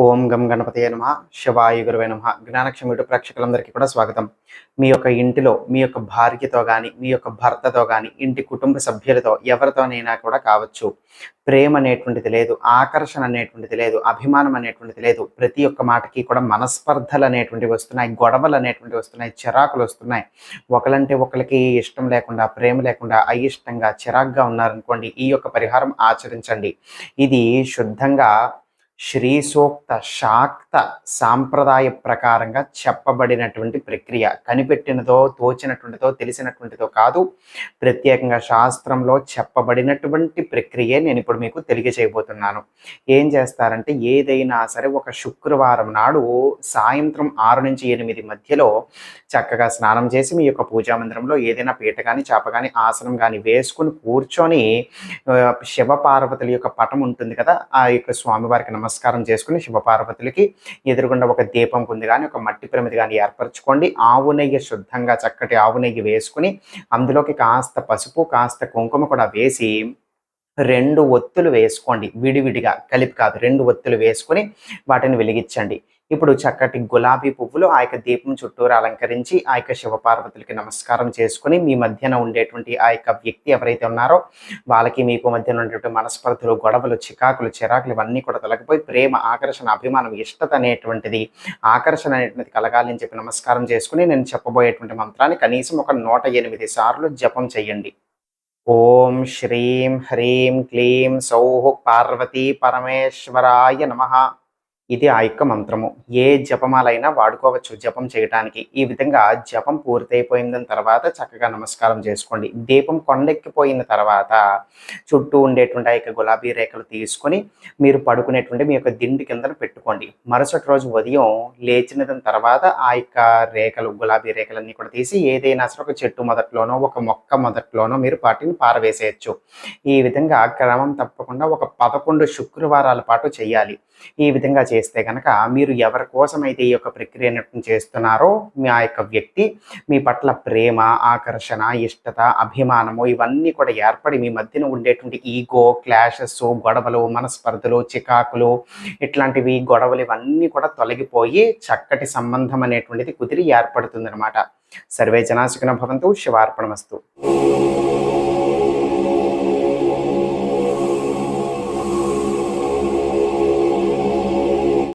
ఓం గం గణపతయ నమ శివాయ గురువే నమ. జ్ఞానక్షమిటు ప్రేక్షకులందరికీ కూడా స్వాగతం. మీ యొక్క ఇంటిలో మీ యొక్క భార్యతో కానీ మీ యొక్క భర్తతో కానీ ఇంటి కుటుంబ సభ్యులతో ఎవరితోనైనా కూడా కావచ్చు. ప్రేమ అనేటువంటిది లేదు ఆకర్షణ అనేటువంటిది లేదు అభిమానం అనేటువంటిది లేదు. ప్రతి ఒక్క మాటకి కూడా మనస్పర్ధలు అనేటువంటివి వస్తున్నాయి గొడవలు అనేటువంటివి వస్తున్నాయి చిరాకులు వస్తున్నాయి. ఒకలంటే ఒకరికి ఇష్టం లేకుండా ప్రేమ లేకుండా అయిష్టంగా చిరాగ్గా ఉన్నారనుకోండి ఈ యొక్క పరిహారం ఆచరించండి. ఇది శుద్ధంగా శ్రీ సూక్త శాక్త సాంప్రదాయ ప్రకారంగా చెప్పబడినటువంటి ప్రక్రియ. కనిపెట్టినదో తోచినటువంటిదో తెలిసినటువంటిదో కాదు. ప్రత్యేకంగా శాస్త్రంలో చెప్పబడినటువంటి ప్రక్రియే నేను ఇప్పుడు మీకు తెలియజేయబోతున్నాను. ఏం చేస్తారంటే ఏదైనా సరే ఒక శుక్రవారం నాడు సాయంత్రం ఆరు నుంచి ఎనిమిది మధ్యలో చక్కగా స్నానం చేసి మీ యొక్క పూజా మందిరంలో ఏదైనా పీట కానీ చేప కానీ ఆసనం కానీ వేసుకుని కూర్చొని శివ పార్వతుల యొక్క పటం ఉంటుంది కదా ఆ యొక్క స్వామివారికి నమస్కారం నమస్కారం చేసుకుని శివపార్వతులకి ఎదురుగుండా ఒక దీపం ఉంది కానీ ఒక మట్టి ప్రమిది కానీ ఏర్పరచుకోండి. ఆవు నెయ్యి శుద్ధంగా చక్కటి ఆవు నెయ్యి వేసుకుని అందులోకి కాస్త పసుపు కాస్త కుంకుమ కూడా వేసి రెండు ఒత్తులు వేసుకోండి. విడివిడిగా కలిపి కాదు రెండు ఒత్తులు వేసుకొని వాటిని వెలిగించండి. ఇప్పుడు చక్కటి గులాబీ పువ్వులు ఆ యొక్క దీపం చుట్టూరు అలంకరించి ఆ యొక్క శివపార్వతులకి నమస్కారం చేసుకుని మీ మధ్యన ఉండేటువంటి ఆ యొక్క వ్యక్తి ఎవరైతే ఉన్నారో వాళ్ళకి మీకు మధ్యన ఉండేటువంటి మనస్పర్ధలు గొడవలు చికాకులు చిరాకులు ఇవన్నీ కూడా తొలగిపోయి ప్రేమ ఆకర్షణ అభిమానం ఇష్టత అనేటువంటిది ఆకర్షణ అనేటువంటిది కలగాలని చెప్పి నమస్కారం చేసుకుని నేను చెప్పబోయేటువంటి మంత్రాన్ని కనీసం ఒక నూట ఎనిమిది సార్లు జపం చేయండి. ఓం శ్రీం హ్రీం క్లీం సౌః పార్వతీ పరమేశ్వరాయ నమ. ఇది ఆ యొక్క మంత్రము. ఏ జపమాలైనా వాడుకోవచ్చు జపం చేయడానికి ఈ విధంగా జపం పూర్తయిపోయిన తర్వాత చక్కగా నమస్కారం చేసుకోండి. దీపం కొండెక్కిపోయిన తర్వాత చుట్టూ ఉండేటువంటి ఆ యొక్క గులాబీ రేఖలు తీసుకొని మీరు పడుకునేటువంటి మీ యొక్క దిండి కింద పెట్టుకోండి. మరుసటి రోజు ఉదయం లేచిన తర్వాత ఆ యొక్క రేఖలు గులాబీ రేఖలన్నీ కూడా తీసి ఏదైనా సరే ఒక చెట్టు మొదట్లోనో ఒక మొక్క మొదట్లోనో మీరు వాటిని పారవేసేయచ్చు. ఈ విధంగా క్రమం తప్పకుండా ఒక పదకొండు శుక్రవారాల పాటు చేయాలి. ఈ విధంగా చేస్తే కనుక మీరు ఎవరి కోసం అయితే ఈ యొక్క ప్రక్రియ చేస్తున్నారో మీ ఆ యొక్క వ్యక్తి మీ పట్ల ప్రేమ ఆకర్షణ ఇష్టత అభిమానము ఇవన్నీ కూడా ఏర్పడి మీ మధ్యన ఉండేటువంటి ఈగో క్లాషెస్ గొడవలు మనస్పర్ధలు చికాకులు ఇట్లాంటివి గొడవలు ఇవన్నీ కూడా తొలగిపోయి చక్కటి సంబంధం అనేటువంటిది కుదిరి ఏర్పడుతుంది అనమాట సర్వే జనాశుకున భవంతు శివార్పణమస్తు.